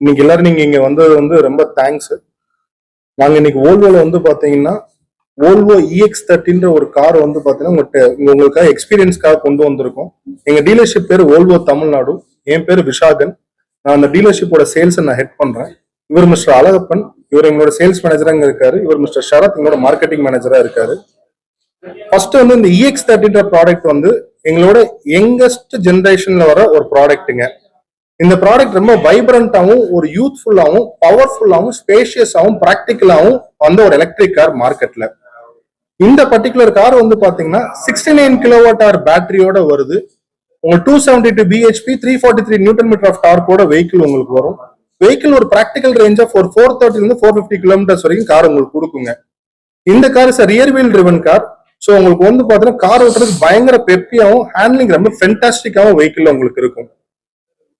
இன்னைக்கு எல்லாரும் நீங்க இங்க வந்தது வந்து ரொம்ப தேங்க்ஸ் நாங்க இன்னைக்கு ஓல்வோல வந்து பாத்தீங்கன்னா ஓல்வோ இஎக்ஸ் தேர்ட்டின்ற ஒரு கார் வந்து பாத்தீங்கன்னா உங்கள்கிட்ட உங்களுக்காக எக்ஸ்பீரியன்ஸ்க்காக கொண்டு வந்திருக்கோம். எங்க டீலர்ஷிப் பேர் ஓல்வோ தமிழ்நாடு என் பேர் விஷாகன் நான் அந்த டீலர்ஷிப்போட சேல்ஸை நான் ஹெட் பண்றேன். இவர் மிஸ்டர் அழகப்பன் இவர் எங்களோட சேல்ஸ் மேனேஜராங்க இருக்காரு. இவர் மிஸ்டர் ஷரத் எங்களோட மார்க்கெட்டிங் மேனேஜரா இருக்காரு. ஃபர்ஸ்ட் வந்து இந்த இஎக்ஸ் தேர்ட்டின்ற ப்ராடக்ட் வந்து எங்களோட யங்கஸ்ட் ஜென்ரேஷன்ல வர ஒரு ப்ராடக்ட்டுங்க இந்த ப்ராடக்ட் ரொம்ப வைப்ரண்டாகவும் ஒரு யூத்ஃபுல்லாகவும் பவர்ஃபுல்லாகவும் ஸ்பேஷியஸாகவும் ப்ராக்டிக்கலாகவும் வந்த ஒரு எலக்ட்ரிக் கார் மார்க்கெட்ல இந்த பர்டிகுலர் கார் வந்து பாத்தீங்கன்னா சிக்ஸ்டி நைன் கிலோவாட் ஆர் பேட்டரியோட வருது. உங்களுக்கு two seventy two BHP three forty three newton metre of டார்க்கோட vehicle உங்களுக்கு வரும். வெஹிக்கிள் ஒரு ப்ராக்டிக்கல் ரேஞ்ச் ஆஃப் ஒரு ஃபோர் தேர்ட்டிலிருந்து ஃபோர் ஃபிஃப்டி கிலோமீட்டர்ஸ் வரைக்கும் கார் உங்களுக்கு கொடுக்குங்க. இந்த car sir rear wheel driven car so உங்களுக்கு வந்து பாத்தீங்கன்னா கார் ஓட்டுறதுக்கு பயங்கர பெப்பியாகவும் ஹேண்ட்லிங் ரொம்ப ஃபென்டாஸ்டிக்காவும் வெஹிக்கிள் உங்களுக்கு இருக்கும்.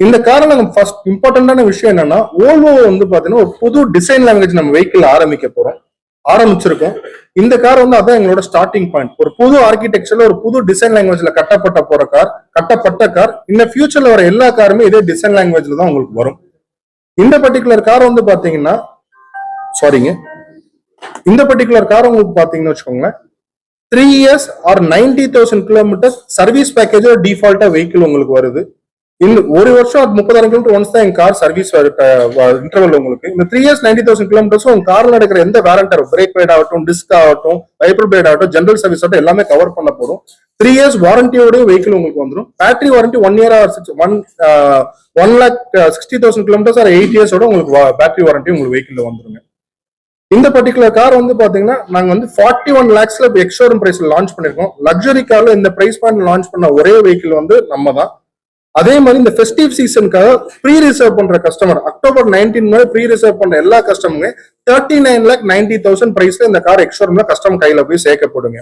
இந்த காரில் நம்ம ஃபர்ஸ்ட் இம்பார்ட்டண்டான விஷயம் என்னன்னா ஓல்வோ வந்து பாத்தீங்கன்னா ஒரு புது டிசைன் லாங்குவேஜ் நம்ம வெஹிக்கிள் ஆரம்பிக்க போறோம் ஆரம்பிச்சிருக்கோம். இந்த கார் வந்து அதான் எங்களோட ஸ்டார்டிங் பாயிண்ட் ஒரு புது ஆர்கிடெக்சர்ல ஒரு புது டிசைன் லாங்குவேஜ்ல கட்டப்பட்ட போற கார் கட்டப்பட்ட கார் இந்த ஃபியூச்சர்ல வர எல்லா காருமே இதே டிசைன் லாங்குவேஜ்ல தான் உங்களுக்கு வரும். இந்த பர்டிகுலர் கார் வந்து பாத்தீங்கன்னா சாரிங்க இந்த பர்டிகுலர் கார் உங்களுக்கு பாத்தீங்கன்னு வச்சுக்கோங்களேன் three years or ninety thousand kilometres service பேக்கேஜோ டிஃபால்ட்டா வெஹிக்கிள் உங்களுக்கு வருது. இந்த ஒரு வருஷம் அது முப்பதாயிரம் கிலோமீட்டர் ஒன்ஸ் தான் என் கார் சர்வீஸ் இன்டர்வல் உங்களுக்கு. இந்த த்ரீ இயர்ஸ் நைன்டி தௌசண்ட் கிலோமீட்டர்ஸும் உங்க கார்ல நடக்கிற எந்த வேரண்டர் பிரேக் பிளேட் ஆகட்டும் டிஸ்க் ஆகட்டும் வைப்பர் பிளேட் ஆகட்டும் ஜென்ரல் சர்வீஸ் ஆகட்டும் எல்லாமே கவர் பண்ண போறோம் த்ரீ இயர்ஸ் வாரண்டியோடய வெஹிக்கிள் உங்களுக்கு வந்துடும் battery warranty one year or six one one lakh sixty thousand kilometres or eight இயர்ஸோட உங்களுக்கு பேட்டரி வாரண்டி உங்களுக்கு வெஹிக்கிள் வந்துருங்க. இந்த பர்டிகுலர் கார் வந்து பாத்தீங்கன்னா நாங்க வந்து ஃபார்ட்டி ஒன் லேக்ஸ்ல எக்ஷோரூம் பிரைஸ்ல லான்ச் பண்ணிருக்கோம். லக்ஸரி கார்ல இந்த பிரைஸ் பாயிண்ட் லான்ச் பண்ண ஒரே வெஹிக்கிள் வந்து நம்ம தான் அதே மாதிரி இந்த ஃபெஸ்டிவ் சீசனுக்காக ப்ரீ ரிசர்வ் பண்ற கஸ்டமர் அக்டோபர் நைன்டீன் மாதிரி ப்ரீ ரிசர்வ் பண்ற எல்லா கஸ்டமருமே thirty nine lakh ninety thousand பிரைஸ்ல இந்த கார் எக்ஷோரூம்ல கஸ்டமர் கையில போய் சேர்க்கப்படுங்க.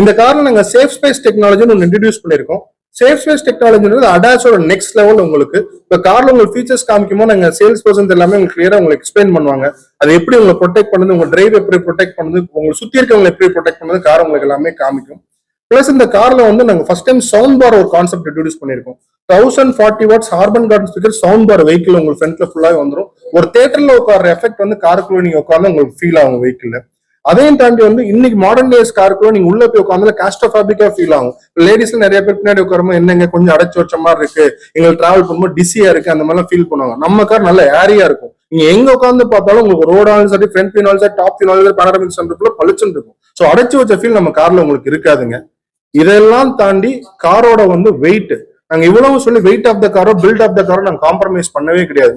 இந்த கார்ல நாங்க சேஃப் ஸ்பேஸ் டெக்னாலஜின்னு ஒன்று இன்ட்ரடியூஸ் பண்ணிருக்கோம். சேஃப் ஸ்பேஸ் டெக்னாலஜின்றது அடாஸோட நெக்ஸ்ட் லெவல் உங்களுக்கு. இப்போ கார்ல உங்களுக்கு ஃபீச்சர்ஸ் காமிக்குமோ நாங்கள் சேல்ஸ் பர்சன்ஸ் எல்லாமே உங்களுக்கு கிளியரா உங்களுக்கு எக்ஸ்பிளைன் பண்ணுவாங்க. அது எப்படி உங்களை ப்ரொடெக்ட் பண்ணுது உங்க டிரைவ் எப்படி ப்ரொடெக்ட் பண்ணுது உங்களை சுத்தி இருக்கவங்களை எப்படி ப்ரொடெக்ட் பண்ணுது கார் உங்களுக்கு எல்லாமே காமிக்கும். பிளஸ் இந்த கார்ல வந்து நாங்க ஃபர்ஸ்ட் டைம் சவுண்ட் பார் ஒரு கான்செப்ட் இன்ட்ரடியூஸ் பண்ணிருக்கோம். Thousand forty watts Harman Kardon speaker sound bar vehicle உங்களுக்கு ஃப்ரண்ட்ல ஃபுல்லாக வந்துடும் ஒரு தேட்டர்ல உட்கார எஃபெக்ட் வந்து காருக்குள்ள நீங்க உட்காந்து உங்களுக்கு ஃபீல் ஆகும் வெஹிக்கிள் அதையும் தாண்டி வந்து இன்னைக்கு மாடர்ன் டேஸ் காருக்குள்ள நீங்க உள்ள போய் உட்காந்து கேஸ்டோஃபாபிக்கா ஃபீல் ஆகும். லேடிஸ்ல நிறைய பேர் பின்னாடி உட்காரமோ என்னங்க கொஞ்சம் அடைச்சு வச்ச மாதிரி இருக்கு. எங்களுக்கு டிராவல் பண்ணும்போது டிசியா இருக்கு. அந்த மாதிரிலாம் ஃபீல் பண்ணுவாங்க. நம்ம கார் நல்ல ஏரியா இருக்கும். நீங்க எங்க உட்காந்து பார்த்தாலும் உங்களுக்கு ரோடாலும் சரி ஃப்ரண்ட் பின்னாலும் சரி டாப் பின்னாலும் சரி பேனரமிக் சென்டருக்குள்ள பளிச்சுன்னு இருக்கும். ஸோ அடைச்சு வச்ச ஃபீல் நம்ம கார்ல உங்களுக்கு இருக்காதுங்க. இதெல்லாம் தாண்டி காரோட வந்து வெயிட் நாங்க இவ்வளவு சொல்லி வெயிட் ஆஃப் த காரோ பில்ட் ஆஃப் த காரோ நாங்க காம்ப்ரமைஸ் பண்ணவே கிடையாது.